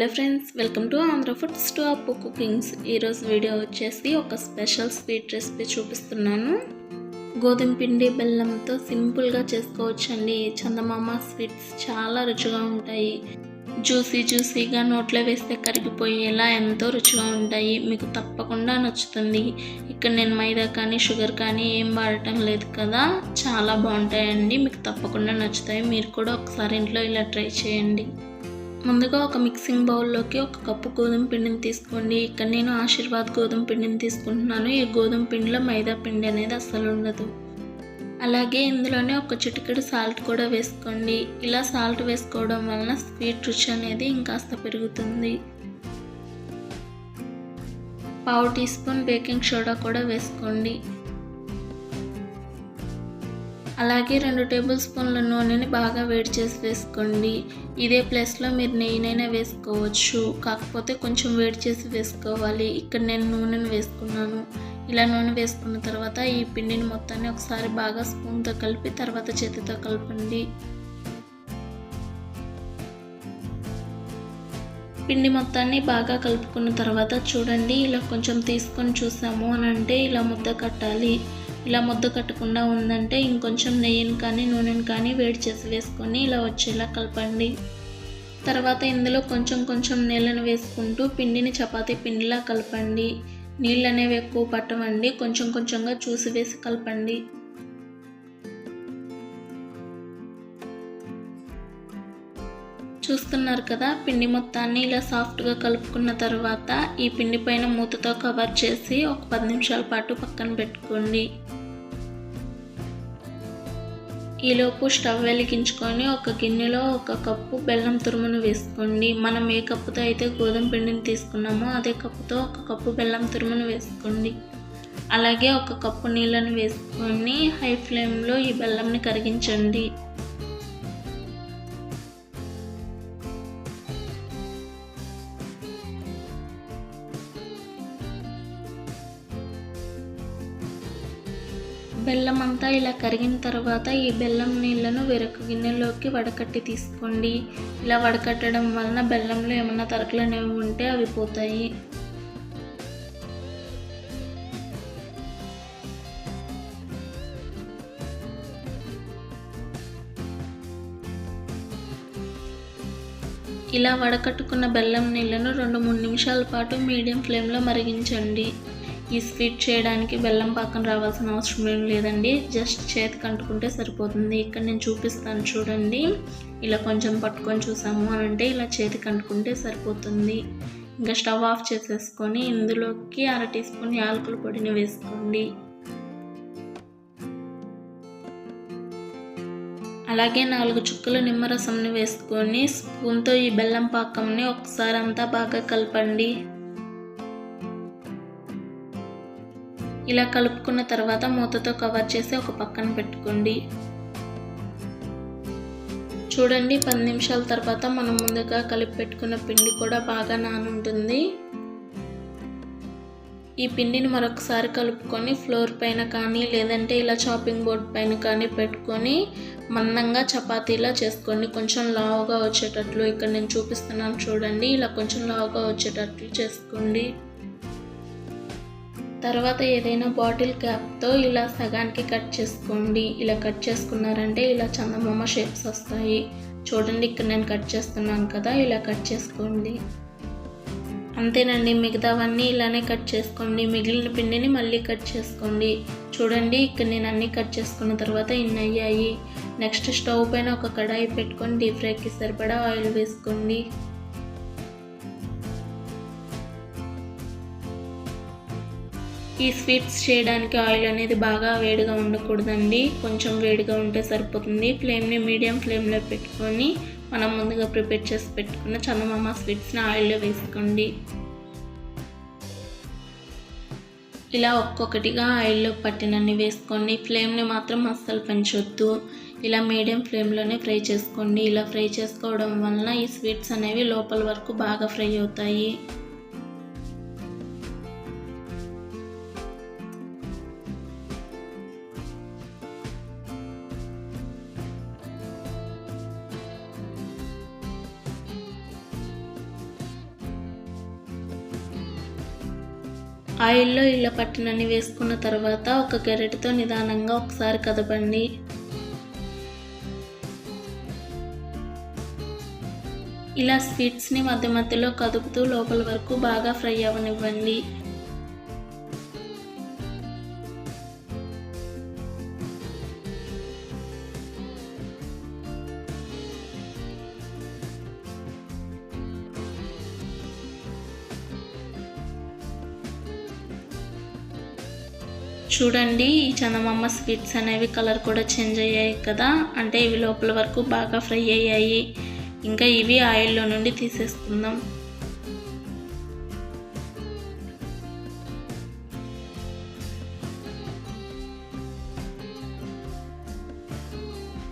Hello friends welcome to Andhra foods to Appu cookings. ఈరోజు video వచ్చేసి ఒక special sweet recipe చూపిస్తున్నాను. గోధుమ పిండి బెల్లంతో సింపుల్గా చేసుకోవచ్చండి. చందమామ స్వీట్స్ చాలా రుచిగా ఉంటాయి. జ్యూసీ జ్యూసీగా నోట్లో వేస్తే కరిగిపోయేలా ఎంతో రుచిగా ఉంటాయి. మీకు తప్పకుండా నచ్చుతుంది. ఇక్కడ నేను మైదా కానీ షుగర్ కానీ ఏం వాడటం లేదు కదా. చాలా బాగుంటాయండి. మీకు తప్పకుండా నచ్చుతాయి. మీరు కూడా ఒకసారి ఇంట్లో ఇలా ట్రై చేయండి. ముందుగా ఒక మిక్సింగ్ బౌల్లోకి ఒక కప్పు గోధుమ పిండిని తీసుకోండి. ఇక్కడ నేను ఆశీర్వాద్ గోధుమ పిండిని తీసుకుంటున్నాను. ఈ గోధుమ పిండిలో మైదా పిండి అనేది అస్సలు ఉండదు. అలాగే ఇందులోనే ఒక చిటికెడు సాల్ట్ కూడా వేసుకోండి. ఇలా సాల్ట్ వేసుకోవడం వలన స్వీట్ రుచి అనేది ఇంకాస్త పెరుగుతుంది. పావు టీ స్పూన్ బేకింగ్ సోడా కూడా వేసుకోండి. అలాగే రెండు టేబుల్ స్పూన్ల నూనెని బాగా వేడి చేసి వేసుకోండి. ఇదే ప్లేస్లో మీరు నెయ్యినైనా వేసుకోవచ్చు. కాకపోతే కొంచెం వేడి చేసి వేసుకోవాలి. ఇక్కడ నేను నూనెను వేసుకున్నాను. ఇలా నూనె వేసుకున్న తర్వాత ఈ పిండిని మొత్తాన్ని ఒకసారి బాగా స్పూన్తో కలిపి తర్వాత చేతితో కలపండి. పిండి మొత్తాన్ని బాగా కలుపుకున్న తర్వాత చూడండి ఇలా కొంచెం తీసుకొని చూసాము అని అంటే ఇలా ముద్ద కట్టాలి. ఇలా ముద్ద కట్టకుండా ఉందంటే ఇంకొంచెం నెయ్యిని కానీ నూనెని కానీ వేడి చేసి వేసుకొని ఇలా వచ్చేలా కలపండి. తర్వాత ఇందులో కొంచెం కొంచెం నీళ్ళను వేసుకుంటూ పిండిని చపాతీ పిండిలా కలపండి. నీళ్ళు అనేవి ఎక్కువ పట్టవండి. కొంచెం కొంచెంగా చూసి వేసి కలపండి. చూస్తున్నారు కదా పిండి మొత్తాన్ని ఇలా సాఫ్ట్గా కలుపుకున్న తర్వాత ఈ పిండి పైన మూతతో కవర్ చేసి ఒక పది నిమిషాల పాటు పక్కన పెట్టుకోండి. ఈలోపు స్టవ్ వెలిగించుకొని ఒక గిన్నెలో ఒక కప్పు బెల్లం తురుమును వేసుకోండి. మనం ఏ కప్పుతో అయితే గోధుమ పిండిని తీసుకున్నామో అదే కప్పుతో ఒక కప్పు బెల్లం తురుమును వేసుకోండి. అలాగే ఒక కప్పు నీళ్ళను వేసుకొని హై ఫ్లేమ్లో ఈ బెల్లంని కరిగించండి. బెల్లం అంతా ఇలా కరిగిన తర్వాత ఈ బెల్లం నీళ్ళను వేరొక గిన్నెలోకి వడకట్టి తీసుకోండి. ఇలా వడకట్టడం వలన బెల్లంలో ఏమైనా తరకలు అనేవి ఉంటే అవి పోతాయి. ఇలా వడకట్టుకున్న బెల్లం నీళ్ళను రెండు మూడు నిమిషాల పాటు మీడియం ఫ్లేమ్లో మరిగించండి. ఈ స్వీట్ చేయడానికి బెల్లం పాకం రావాల్సిన అవసరం ఏం లేదండి. జస్ట్ చేతికి అంటుకుంటే సరిపోతుంది. ఇక్కడ నేను చూపిస్తాను చూడండి. ఇలా కొంచెం పట్టుకొని చూసాము అని అంటే ఇలా చేతికి అంటుకుంటే సరిపోతుంది. ఇంకా స్టవ్ ఆఫ్ చేసేసుకొని ఇందులోకి అర టీ స్పూన్ యాలకుల పొడిని వేసుకోండి. అలాగే నాలుగు చుక్కలు నిమ్మరసంని వేసుకొని స్పూన్తో ఈ బెల్లం పాకంని ఒకసారి అంతా బాగా కలపండి. ఇలా కలుపుకున్న తర్వాత మూతతో కవర్ చేసి ఒక పక్కన పెట్టుకోండి. చూడండి పది నిమిషాల తర్వాత మనం ముందుగా కలిపి పెట్టుకున్న పిండి కూడా బాగా నానుంటుంది. ఈ పిండిని మరొకసారి కలుపుకొని ఫ్లోర్ పైన కానీ లేదంటే ఇలా చాపింగ్ బోర్డ్ పైన కానీ పెట్టుకొని మందంగా చపాతీలా చేసుకోండి. కొంచెం లావుగా వచ్చేటట్లు ఇక్కడ నేను చూపిస్తున్నాను చూడండి ఇలా కొంచెం లావుగా వచ్చేటట్లు చేసుకోండి. తర్వాత ఏదైనా బాటిల్ క్యాప్తో ఇలా సగానికి కట్ చేసుకోండి. ఇలా కట్ చేసుకున్నారంటే ఇలా చందమామ షేప్స్ వస్తాయి. చూడండి ఇక్కడ నేను కట్ చేస్తున్నాను కదా ఇలా కట్ చేసుకోండి. అంతేనండి మిగతావన్నీ ఇలానే కట్ చేసుకోండి. మిగిలిన పిండిని మళ్ళీ కట్ చేసుకోండి. చూడండి ఇక్కడ నేను అన్నీ కట్ చేసుకున్న తర్వాత ఇన్ని అయ్యాయి. నెక్స్ట్ స్టవ్ పైన ఒక కడాయి పెట్టుకొని డీప్ ఫ్రైకి సరిపడా ఆయిల్ వేసుకోండి. ఈ స్వీట్స్ చేయడానికి ఆయిల్ అనేది బాగా వేడిగా ఉండకూడదండి. కొంచెం వేడిగా ఉంటే సరిపోతుంది. ఫ్లేమ్ని మీడియం ఫ్లేమ్లో పెట్టుకొని మనం ముందుగా ప్రిపేర్ చేసి పెట్టుకున్న చందమామ స్వీట్స్ని ఆయిల్లో వేసుకోండి. ఇలా ఒక్కొక్కటిగా ఆయిల్లో పట్టినన్ని వేసుకోండి. ఫ్లేమ్ని మాత్రం అస్సలు పెంచొద్దు. ఇలా మీడియం ఫ్లేమ్లోనే ఫ్రై చేసుకోండి. ఇలా ఫ్రై చేసుకోవడం వలన ఈ స్వీట్స్ అనేవి లోపల వరకు బాగా ఫ్రై అవుతాయి. ఆయిల్లో ఇళ్ళ పట్టినన్ని వేసుకున్న తర్వాత ఒక గెరటితో నిదానంగా ఒకసారి కదపండి. ఇలా స్వీట్స్ని మధ్య మధ్యలో కదుపుతూ లోపల వరకు బాగా ఫ్రై అవ్వనివ్వండి. చూడండి ఈ చందమామ స్వీట్స్ అనేవి కలర్ కూడా చేంజ్ అయ్యాయి కదా. అంటే ఇవి లోపల వరకు బాగా ఫ్రై అయ్యాయి. ఇంకా ఇవి ఆయిల్లో నుండి తీసేసుకుందాం.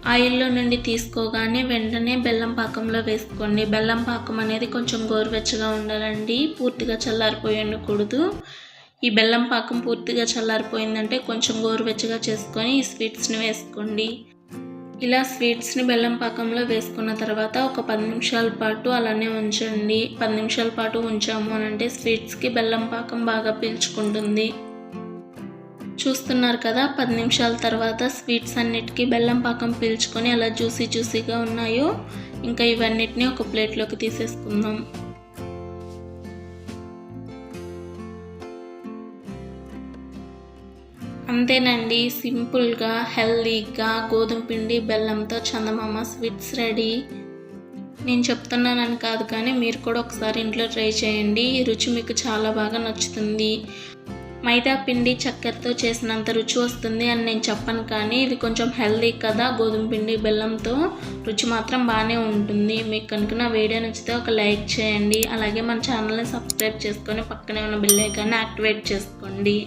ఆయిల్లో నుండి తీసుకోగానే వెంటనే బెల్లం పాకంలో వేసుకోండి. బెల్లం పాకం అనేది కొంచెం గోరువెచ్చగా ఉండాలండి. పూర్తిగా చల్లారిపోయి ఉండకూడదు. ఈ బెల్లం పాకం పూర్తిగా చల్లారిపోయిందంటే కొంచెం గోరువెచ్చగా చేసుకొని ఈ స్వీట్స్ని వేసుకోండి. ఇలా స్వీట్స్ని బెల్లం పాకంలో వేసుకున్న తర్వాత ఒక పది నిమిషాల పాటు అలానే ఉంచండి. పది నిమిషాల పాటు ఉంచాము అని అంటే స్వీట్స్కి బెల్లం పాకం బాగా పీల్చుకుంటుంది. చూస్తున్నారు కదా పది నిమిషాల తర్వాత స్వీట్స్ అన్నిటికీ బెల్లం పాకం పీల్చుకొని అలా జ్యూసీ జ్యూసీగా ఉన్నాయో ఇంకా ఇవన్నిటిని ఒక ప్లేట్లోకి తీసేసుకుందాం. అంతేనండి. సింపుల్గా హెల్దీగా గోధుమ పిండి బెల్లంతో చందమామ స్వీట్స్ రెడీ. నేను చెప్తున్నానని కాదు కానీ మీరు కూడా ఒకసారి ఇంట్లో ట్రై చేయండి. ఈ రుచి మీకు చాలా బాగా నచ్చుతుంది. మైదా పిండి చక్కెరతో చేసినంత రుచి వస్తుంది అని నేను చెప్పను కానీ ఇది కొంచెం హెల్దీ కదా. గోధుమ పిండి బెల్లంతో రుచి మాత్రం బాగానే ఉంటుంది. మీకు కనుక నా వీడియో నచ్చితే ఒక లైక్ చేయండి. అలాగే మన ఛానల్ని సబ్స్క్రైబ్ చేసుకొని పక్కనే ఉన్న బిల్ ఐకాన్ని యాక్టివేట్ చేసుకోండి.